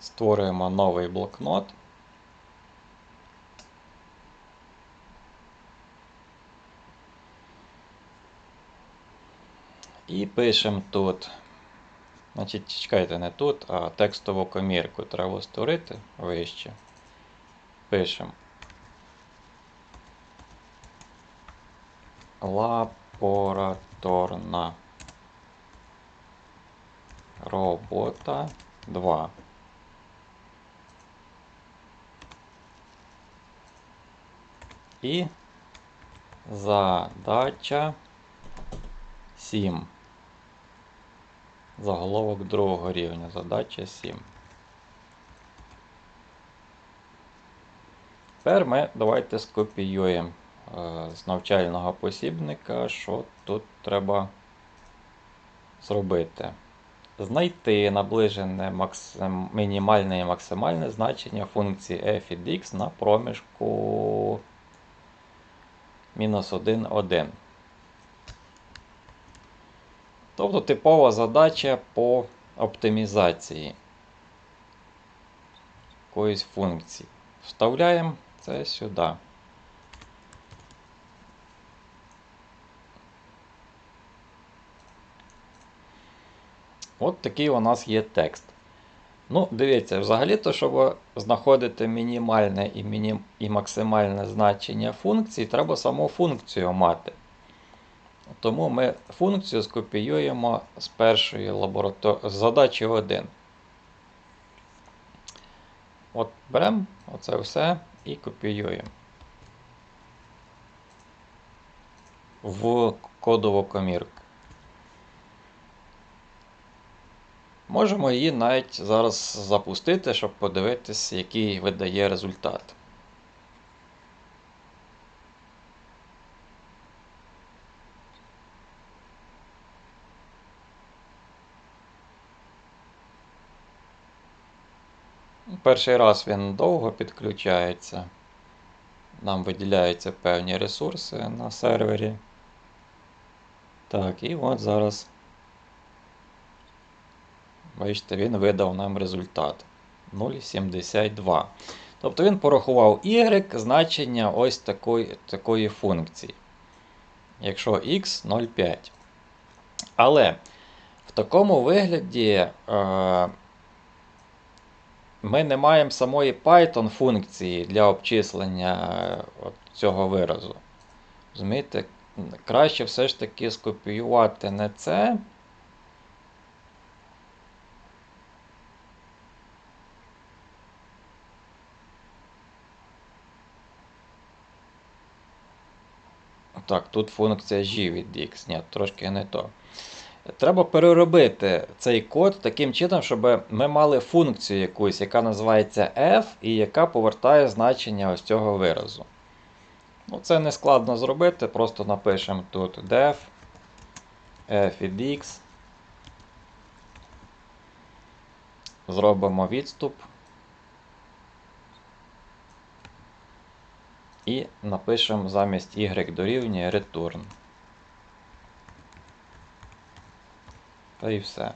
Створюємо новий блокнот. І пишемо тут. Значить, чекайте, не тут, а текстову комірку треба створити вище. Пишемо. Лабораторна робота 2. І задача 7. Заголовок другого рівня. Задача 7. Тепер ми давайте скопіюємо е, з навчального посібника, що тут треба зробити. Знайти наближене максим... мінімальне і максимальне значення функції f від x на проміжку мінус 1, 1. Тобто типова задача по оптимізації якоїсь функції. Вставляємо це сюди. От такий у нас є текст. Ну, дивіться, взагалі-то, щоб знаходити мінімальне і, мінім... і максимальне значення функції, треба саму функцію мати. Тому ми функцію скопіюємо з першої лаборатор... з задачі 1. От беремо оце все і копіюємо в кодову комірку. Можемо її навіть зараз запустити, щоб подивитися, який видає результат. Перший раз він довго підключається. Нам виділяються певні ресурси на сервері. Так, і от зараз. Бачите, він видав нам результат 0,72. Тобто він порахував y значення ось такої такої функції. Якщо x 0,5. Але в такому вигляді е, ми не маємо самої Python функції для обчислення е, цього виразу. Розумієте, краще все ж таки скопіювати не це. Так, тут функція g від x. Ні, трошки не то. Треба переробити цей код таким чином, щоб ми мали функцію якусь, яка називається f, і яка повертає значення ось цього виразу. Ну, Це не складно зробити, просто напишемо тут def f від x. Зробимо відступ. І напишемо замість y дорівнює return. Та і все.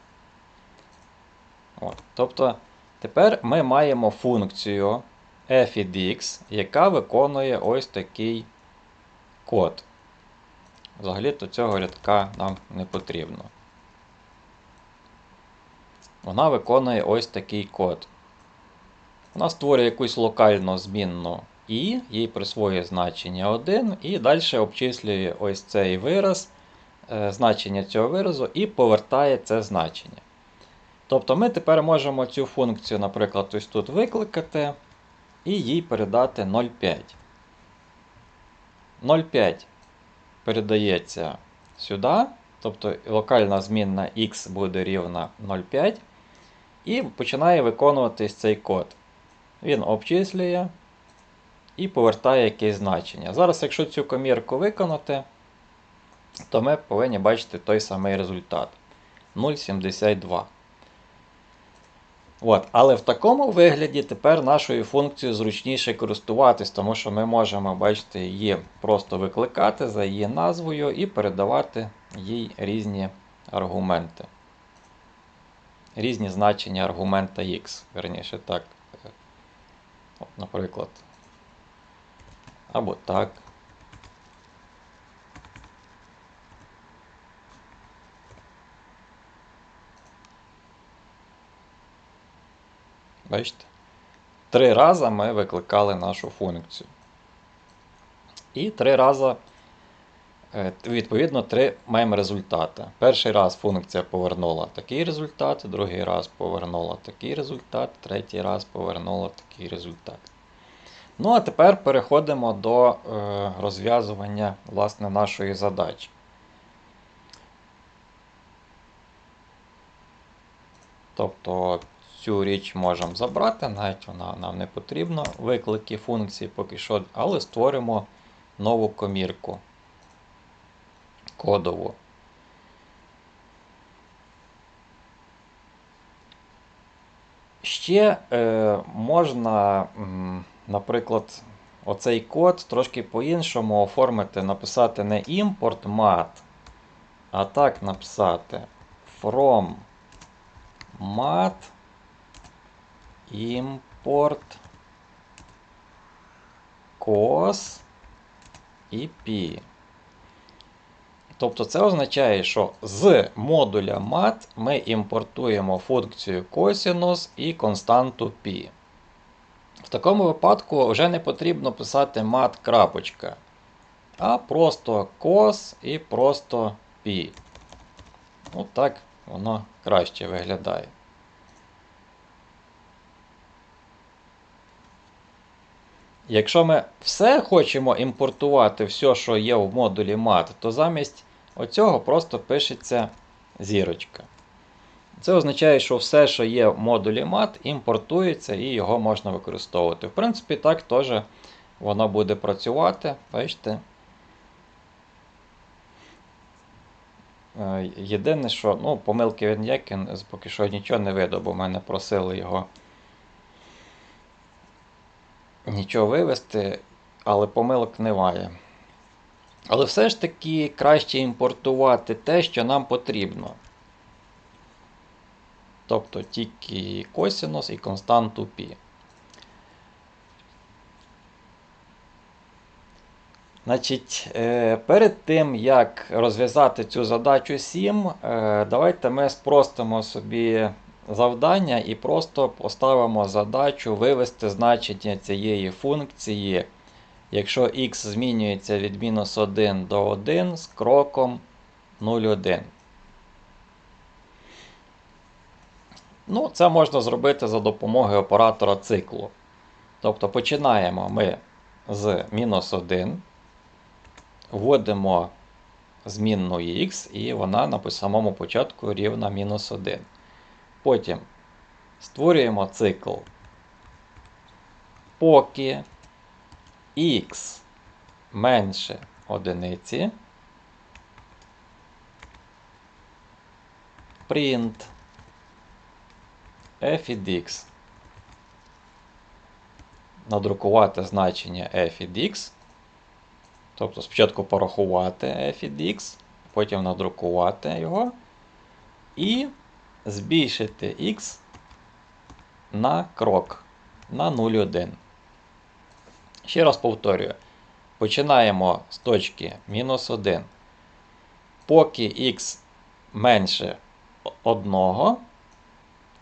От. Тобто тепер ми маємо функцію f яка виконує ось такий код. Взагалі-то цього рядка нам не потрібно. Вона виконує ось такий код. Вона створює якусь локальну змінну і, їй присвоює значення 1, і далі обчислює ось цей вираз. Е, значення цього виразу і повертає це значення. Тобто ми тепер можемо цю функцію, наприклад, ось тут викликати і їй передати 0,5. 0,5 передається сюди, тобто локальна змінна x буде рівна 0,5. І починає виконуватись цей код. Він обчислює і повертає якесь значення. Зараз, якщо цю комірку виконати, то ми повинні бачити той самий результат 0,72. От. Але в такому вигляді тепер нашою функцією зручніше користуватись, тому що ми можемо бачити, її просто викликати за її назвою і передавати їй різні аргументи. різні значення аргумента x. Верніше так. От, наприклад. Або так. Бачите? Три рази ми викликали нашу функцію. І три рази, е, відповідно, три маємо результати. Перший раз функція повернула такий результат, другий раз повернула такий результат, третій раз повернула такий результат. Ну, а тепер переходимо до е, розв'язування власне, нашої задачі. Тобто цю річ можемо забрати, навіть вона нам не потрібна, виклики функції поки що, але створимо нову комірку кодову. Ще е, можна, м, наприклад, оцей код трошки по-іншому оформити, написати не import mat, а так написати from mat import cos і p. Тобто це означає, що з модуля mat ми імпортуємо функцію косінус і константу π. В такому випадку вже не потрібно писати mat крапочка, а просто cos і просто π. От так воно краще виглядає. Якщо ми все хочемо імпортувати, все, що є в модулі mat, то замість оцього просто пишеться зірочка. Це означає, що все, що є в модулі mat, імпортується і його можна використовувати. В принципі, так теж воно буде працювати. Бачите? Е, Єдине, що ну, помилки він ніякі, поки що нічого не видав, бо мене просили його нічого вивести, але помилок немає. Але все ж таки краще імпортувати те, що нам потрібно. Тобто тільки косінус і константу π. Значить, е, перед тим, як розв'язати цю задачу 7, е, давайте ми спростимо собі завдання і просто поставимо задачу вивести значення цієї функції, якщо x змінюється від мінус 1 до 1 з кроком 0,1. Ну, Це можна зробити за допомогою оператора циклу. Тобто починаємо ми з мінус 1, вводимо змінну x, і вона на самому початку рівна мінус 1. Потім створюємо цикл, поки x менше одиниці, print f від x. Надрукувати значення f від x. Тобто спочатку порахувати f від x, потім надрукувати його. І збільшити x на крок на 0,1. Ще раз повторюю. Починаємо з точки мінус 1. Поки x менше 1,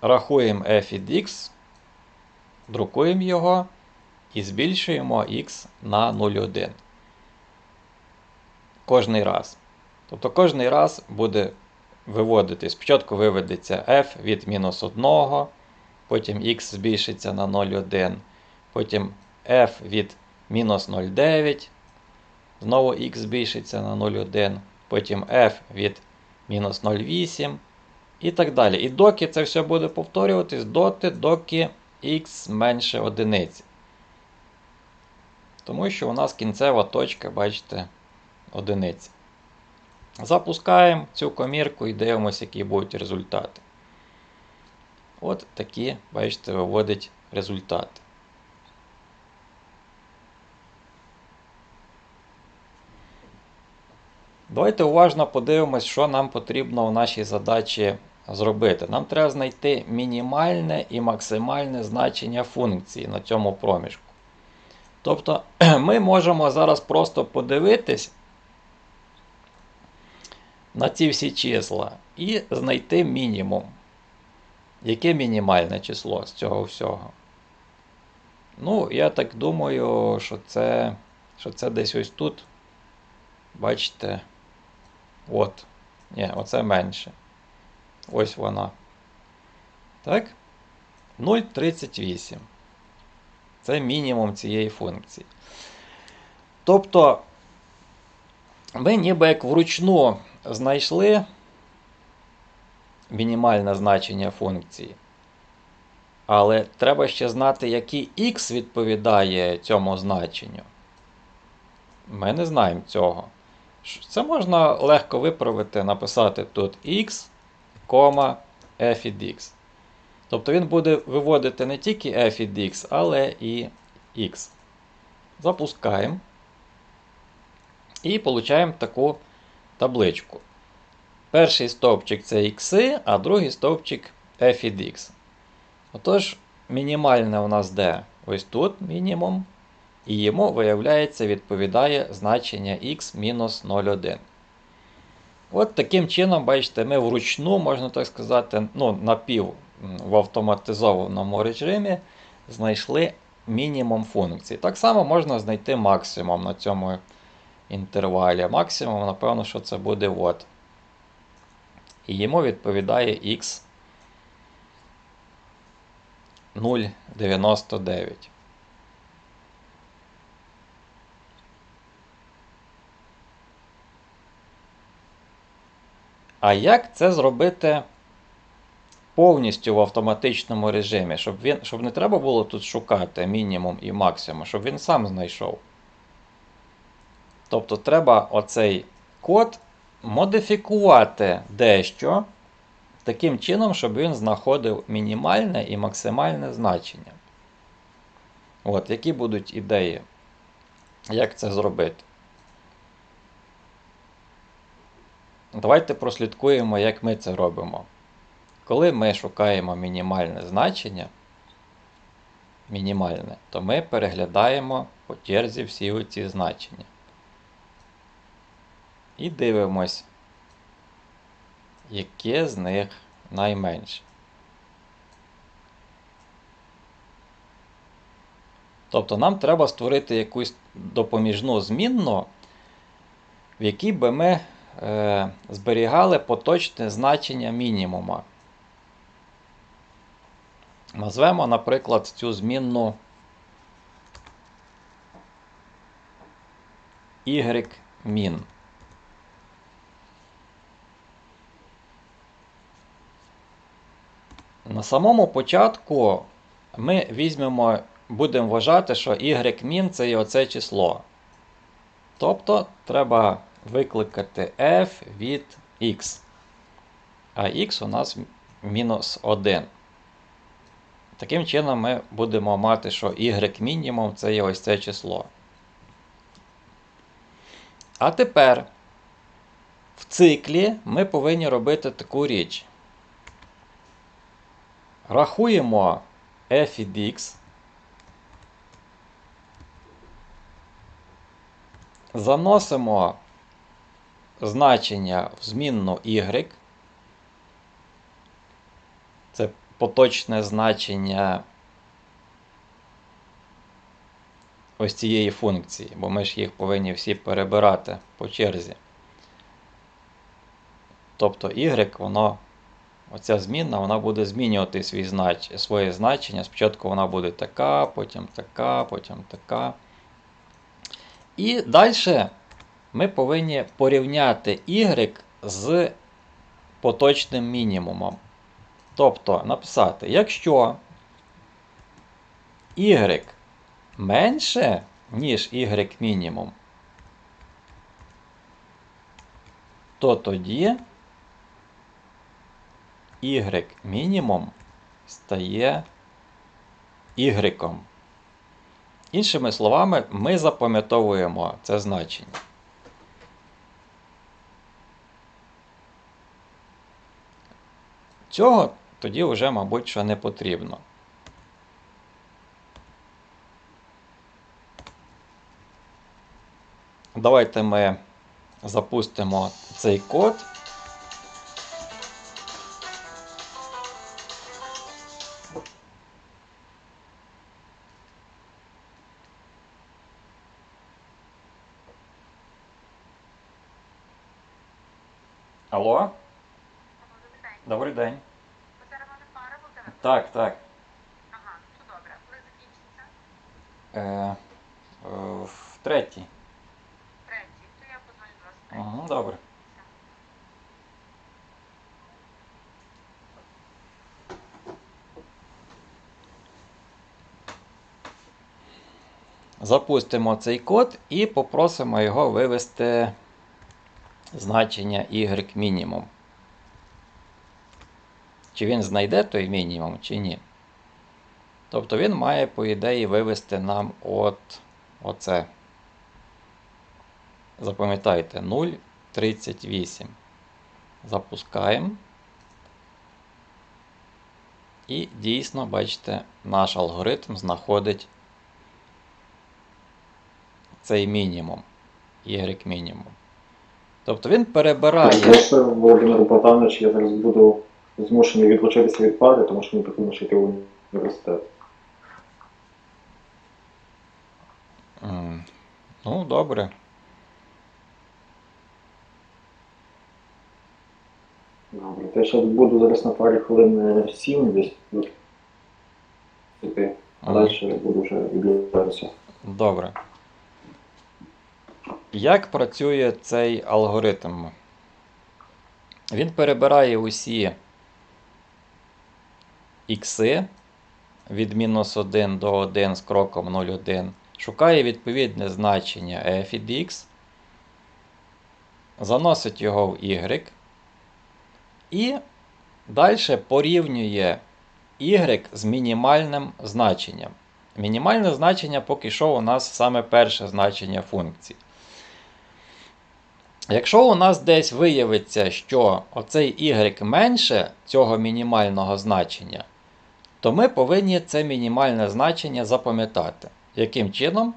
рахуємо f від x, друкуємо його і збільшуємо x на 0,1. Кожний раз. Тобто кожний раз буде виводити. Спочатку виведеться f від мінус 1, потім x збільшиться на 0,1, потім f від мінус 0,9, знову x збільшиться на 0,1, потім f від мінус 0,8 і так далі. І доки це все буде повторюватись, доти, доки x менше одиниці. Тому що у нас кінцева точка, бачите, одиниця. Запускаємо цю комірку і дивимося, які будуть результати. От такі, бачите, виводить результати. Давайте уважно подивимось, що нам потрібно в нашій задачі зробити? Нам треба знайти мінімальне і максимальне значення функції на цьому проміжку. Тобто ми можемо зараз просто подивитись на ці всі числа і знайти мінімум. Яке мінімальне число з цього всього? Ну, я так думаю, що це, що це десь ось тут. Бачите? От. Ні, оце менше. Ось вона. Так? 0,38. Це мінімум цієї функції. Тобто, ми ніби як вручну знайшли мінімальне значення функції. Але треба ще знати, який x відповідає цьому значенню. Ми не знаємо цього. Це можна легко виправити, написати тут x, f x. Тобто він буде виводити не тільки f але і x. Запускаємо. І отримуємо таку табличку. Перший стовпчик це x, а другий стовпчик f. Отож, мінімальне у нас де? Ось тут мінімум. І йому, виявляється, відповідає значення x-01. От таким чином, бачите, ми вручну, можна так сказати, ну, напів в автоматизованому режимі знайшли мінімум функції. Так само можна знайти максимум на цьому інтервалі. Максимум, напевно, що це буде от. І йому відповідає x 0,99. А як це зробити повністю в автоматичному режимі, щоб він, щоб не треба було тут шукати мінімум і максимум, щоб він сам знайшов? Тобто треба оцей код модифікувати дещо таким чином, щоб він знаходив мінімальне і максимальне значення. От, Які будуть ідеї, як це зробити? Давайте прослідкуємо, як ми це робимо. Коли ми шукаємо мінімальне значення, мінімальне, то ми переглядаємо по черзі всі ці значення. І дивимось, яке з них найменше. Тобто нам треба створити якусь допоміжну змінну, в якій би ми зберігали поточне значення мінімума. Назвемо, наприклад, цю змінну y-min. На самому початку ми візьмемо, будемо вважати, що y-min це є оце число. Тобто треба викликати f від x. А x у нас мінус 1. Таким чином, ми будемо мати, що y мінімум це є ось це число. А тепер в циклі ми повинні робити таку річ. Рахуємо f від x. Заносимо значення в змінну y. Це поточне значення ось цієї функції, бо ми ж їх повинні всі перебирати по черзі. Тобто y, воно, оця змінна, вона буде змінювати свій знач, своє значення. Спочатку вона буде така, потім така, потім така. І далі ми повинні порівняти y з поточним мінімумом. Тобто написати, якщо y менше, ніж y мінімум, то тоді y мінімум стає y. Іншими словами, ми запам'ятовуємо це значення. Цього тоді вже, мабуть, що не потрібно. Давайте ми запустимо цей код. Добрий день. Ви зараз може пара буде? Так, так. Ага, то добре. Коли закінчиться? Е, е, в третій. Третій. То я подзвоню до вас третій. Угу, добре. Запустимо цей код і попросимо його вивести значення y мінімум. Чи він знайде той мінімум, чи ні. Тобто він має, по ідеї, вивести нам от оце. Запам'ятайте 0,38. Запускаємо. І дійсно, бачите, наш алгоритм знаходить цей мінімум. Y мінімум. Тобто він перебирає. Володимир Богданович, я зараз буду змушений відлучитися від пари, тому що мені потрібно ще йти в університет. М, Ну, добре. Добре, то я ще буду зараз на парі хвилин 7 десь. ну, Іти. А Ага. далі буду вже відлучатися. Добре. Як працює цей алгоритм? Він перебирає усі ікси від мінус 1 до 1 з кроком 0,1, шукає відповідне значення f від x, заносить його в y і далі порівнює y з мінімальним значенням. Мінімальне значення поки що у нас саме перше значення функції. Якщо у нас десь виявиться, що оцей y менше цього мінімального значення, то ми повинні це мінімальне значення запам'ятати. Яким чином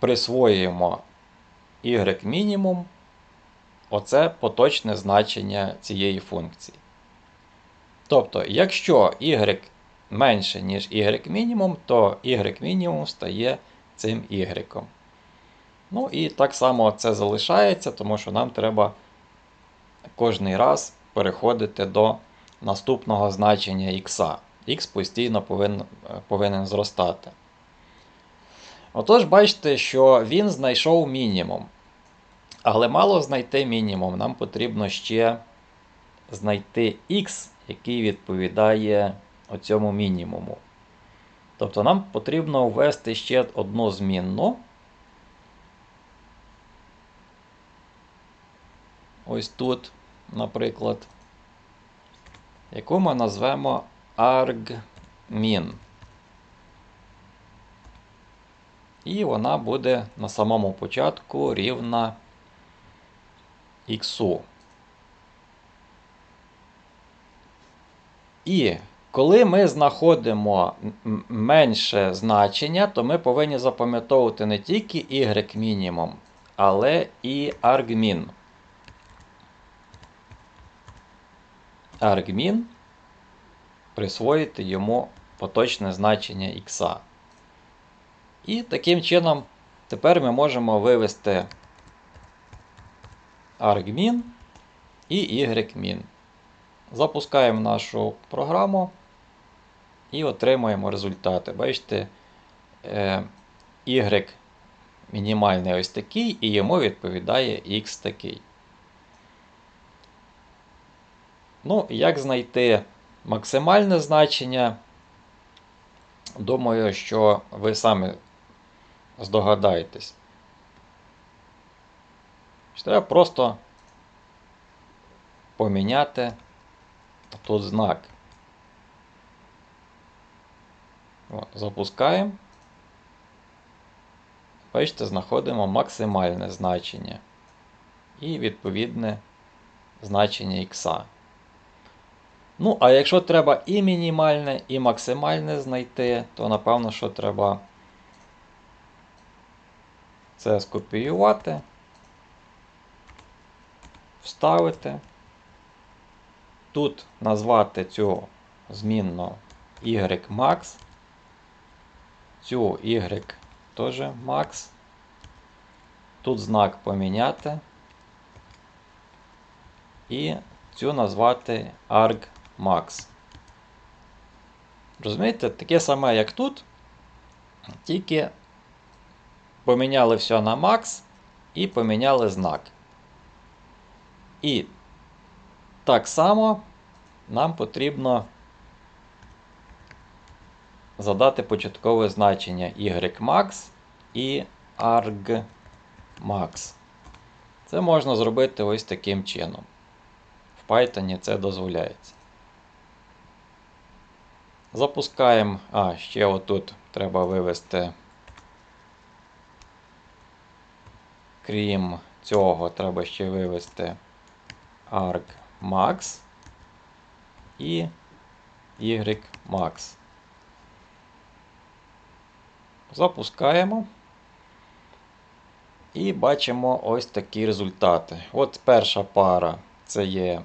присвоюємо y мінімум оце поточне значення цієї функції. Тобто, якщо y менше, ніж y мінімум, то y мінімум стає цим y. Ну і так само це залишається, тому що нам треба кожний раз переходити до наступного значення x. Х постійно повинен, повинен зростати. Отож, бачите, що він знайшов мінімум. Але мало знайти мінімум, нам потрібно ще знайти x, який відповідає оцьому мінімуму. Тобто нам потрібно ввести ще одну змінну. Ось тут, наприклад, яку ми назвемо argmin. І вона буде на самому початку рівна х. І коли ми знаходимо менше значення, то ми повинні запам'ятовувати не тільки y мінімум, але і argmin. Argmin присвоїти йому поточне значення х. І таким чином тепер ми можемо вивести argmin і ymin. Запускаємо нашу програму і отримуємо результати. Бачите, е, y мінімальний ось такий, і йому відповідає x такий. Ну, як знайти максимальне значення? Думаю, що ви самі здогадаєтесь. Треба просто поміняти тут знак. О, запускаємо. Бачите, знаходимо максимальне значення і відповідне значення х. Ну, а якщо треба і мінімальне, і максимальне знайти, то напевно, що треба це скопіювати, вставити. Тут назвати цю змінну ymax, цю y теж max. Тут знак поміняти. І цю назвати argmax. Розумієте, таке саме, як тут, тільки поміняли все на max і поміняли знак. І так само нам потрібно задати початкове значення ymax і argmax. Це можна зробити ось таким чином. В Python це дозволяється. Запускаємо. А, ще отут треба вивести. Крім цього, треба ще вивести argmax і ymax. Запускаємо. І бачимо ось такі результати. От перша пара це є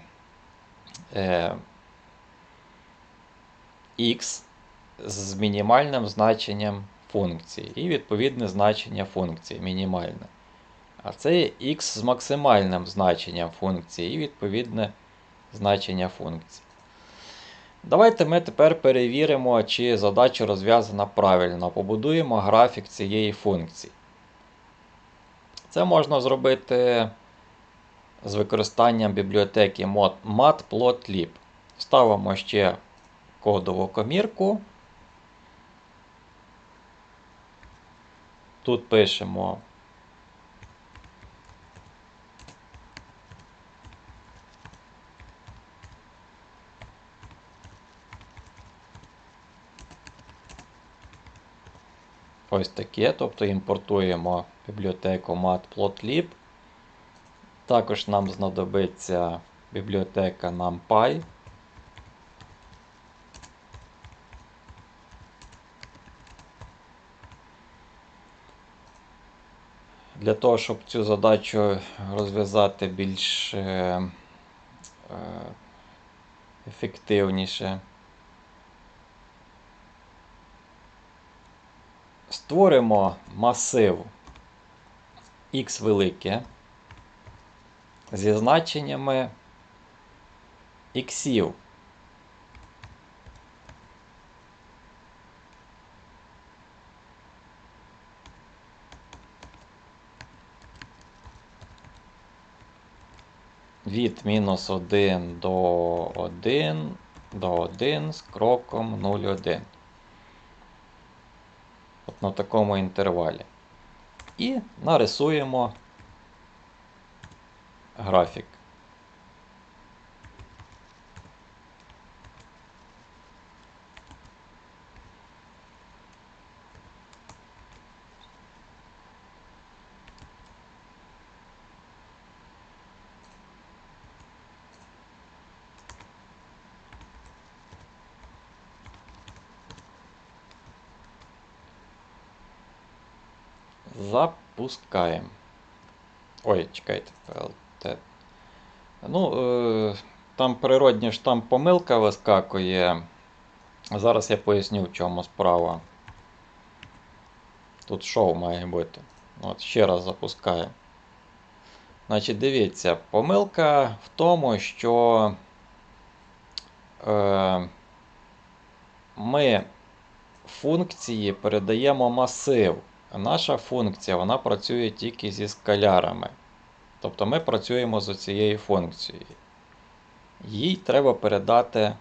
е, x з мінімальним значенням функції. І відповідне значення функції мінімальне. А це є x з максимальним значенням функції і відповідне значення функції. Давайте ми тепер перевіримо, чи задача розв'язана правильно. Побудуємо графік цієї функції. Це можна зробити з використанням бібліотеки matplotlib. Ставимо ще кодову комірку. Тут пишемо ось таке, тобто імпортуємо бібліотеку matplotlib. Також нам знадобиться бібліотека NumPy. Для того, щоб цю задачу розв'язати більш е, е, ефективніше, створимо масив x велике зі значеннями іксів. Від мінус 1 до 1 до 1 з кроком 0,1. От на такому інтервалі. І нарисуємо графік. Запускаємо. Ой, чекайте, PLT. Ну, е, там природня ж там помилка вискакує. Зараз я поясню, в чому справа. Тут шоу має бути. От, ще раз запускаю. Значить, дивіться, помилка в тому, що е, ми функції передаємо масив. Наша функція вона працює тільки зі скалярами. Тобто ми працюємо з цією функцією. Їй треба передати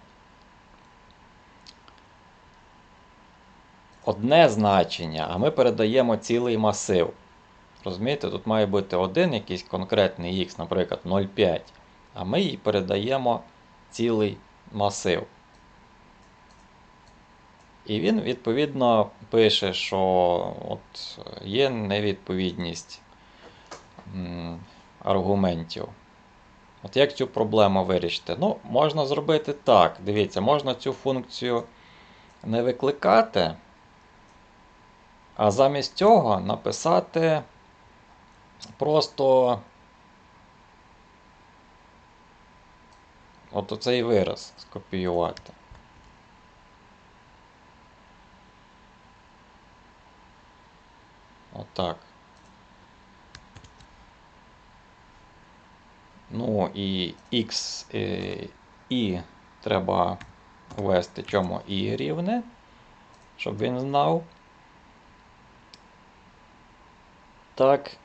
одне значення, а ми передаємо цілий масив. Розумієте, тут має бути один якийсь конкретний x, наприклад, 0,5, а ми їй передаємо цілий масив. І він, відповідно, пише, що от є невідповідність аргументів. От як цю проблему вирішити? Ну, можна зробити так. Дивіться, можна цю функцію не викликати, а замість цього написати просто от оцей вираз скопіювати. Отак. Ну і x е, і треба ввести чому і рівне, щоб він знав. Так.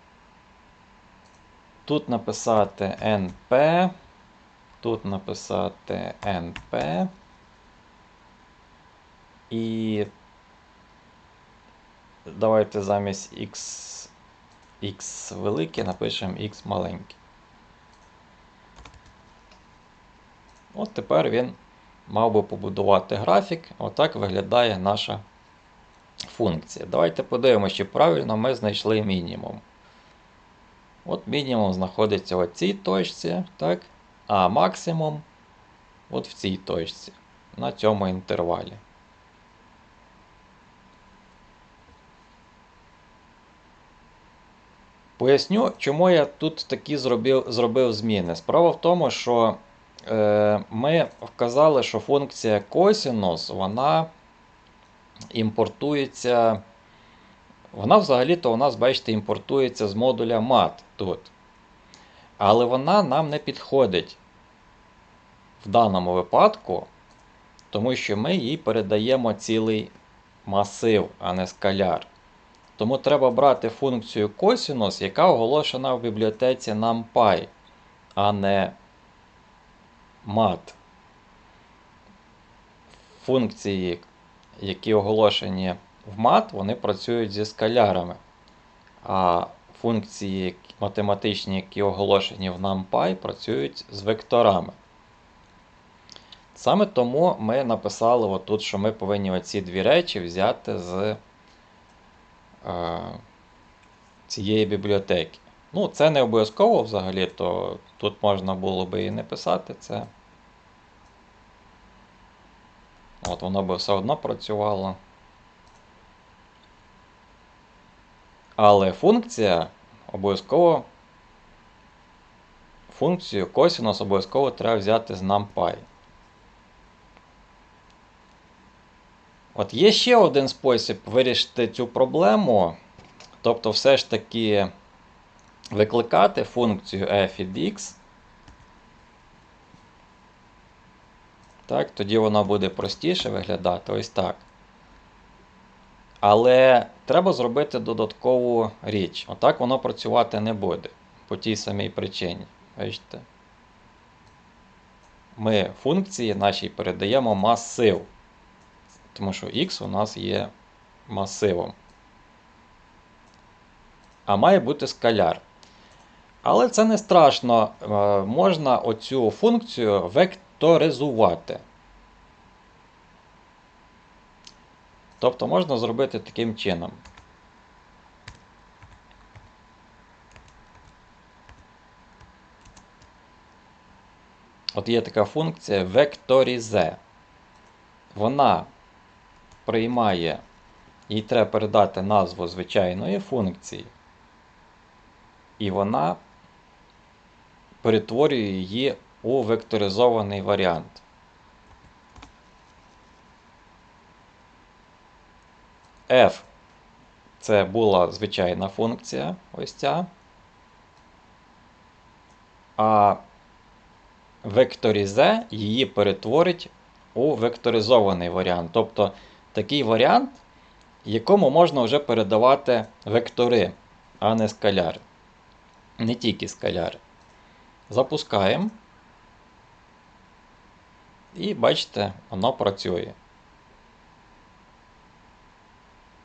Тут написати np, тут написати np. І давайте замість x, x велике напишемо x маленьке. От тепер він мав би побудувати графік. Отак виглядає наша функція. Давайте подивимося, чи правильно ми знайшли мінімум. От мінімум знаходиться в цій точці, так? а максимум от в цій точці, на цьому інтервалі. Поясню, чому я тут такі зробив, зробив зміни. Справа в тому, що е, ми вказали, що функція косінус, вона імпортується. Вона взагалі-то у нас, бачите, імпортується з модуля mat тут. Але вона нам не підходить в даному випадку, тому що ми їй передаємо цілий масив, а не скаляр. Тому треба брати функцію косінус, яка оголошена в бібліотеці NumPy, а не mat. Функції, які оголошені в mat, вони працюють зі скалярами. А функції математичні, які оголошені в NumPy, працюють з векторами. Саме тому ми написали отут, що ми повинні оці дві речі взяти з цієї бібліотеки. Ну, це не обов'язково взагалі, то тут можна було би і не писати це. От воно би все одно працювало. Але функція обов'язково. Функцію косінус обов'язково треба взяти з NumPy. От є ще один спосіб вирішити цю проблему. Тобто, все ж таки викликати функцію f від x. Так, тоді вона буде простіше виглядати ось так. Але треба зробити додаткову річ. Отак воно працювати не буде. По тій самій причині. Бачите? Ми функції нашій передаємо масив. Тому що x у нас є масивом. А має бути скаляр. Але це не страшно. Е, Можна оцю функцію векторизувати. Тобто можна зробити таким чином. От є така функція vectorize. Вона приймає, їй треба передати назву звичайної функції, і вона перетворює її у векторизований варіант. F це була звичайна функція, ось ця. А векторізе її перетворить у векторизований варіант. Тобто такий варіант, якому можна вже передавати вектори, а не скаляри. Не тільки скаляри. Запускаємо. І бачите, воно працює.